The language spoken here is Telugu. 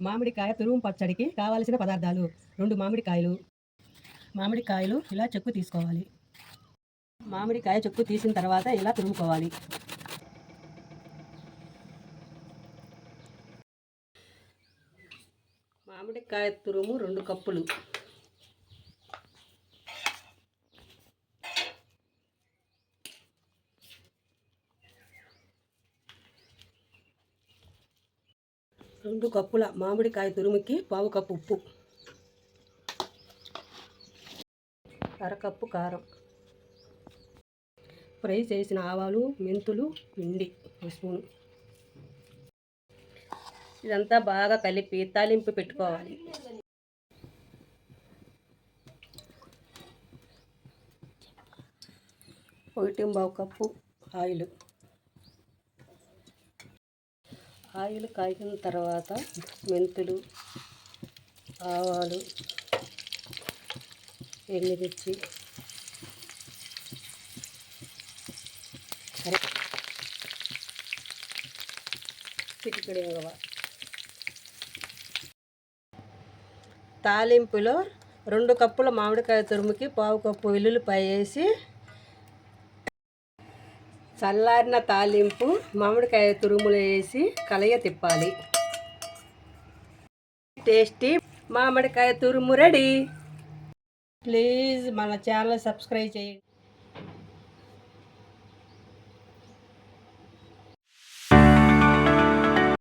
మామిడికాయ తురుము పచ్చడికి కావలసిన పదార్థాలు. రెండు మామిడికాయలు. మామిడికాయలు ఇలా చెక్కు తీసుకోవాలి. మామిడికాయ చెక్కు తీసిన తర్వాత ఇలా తురుముకోవాలి. మామిడికాయ తురుము రెండు కప్పులు. రెండు కప్పుల మామిడికాయ తురుముకి పావు కప్పు ఉప్పు. అరకప్పు కారం. ఫ్రై చేసిన ఆవాలు మెంతులు పిండి ఒక స్పూను. ఇదంతా బాగా కలిపి తాలింపు పెట్టుకోవాలి. ఒకటి బావు కప్పు ఆయిల్. ఆయిల్ కాగిన తర్వాత మెంతులు ఆవాలు ఎండిమిర్చి చిటికడి చిటికెడు తాలింపులో రెండు కప్పుల మామిడికాయ తురుముకి పావు కప్పు వెల్లుల్లిపాయ వేసి చల్లారిన తాలింపు మామిడికాయ తురుములు వేసి కలయ తిప్పాలి. టేస్టీ మామిడికాయ తురుము రెడీ. ప్లీజ్ మన ఛానల్ సబ్స్క్రైబ్ చేయండి.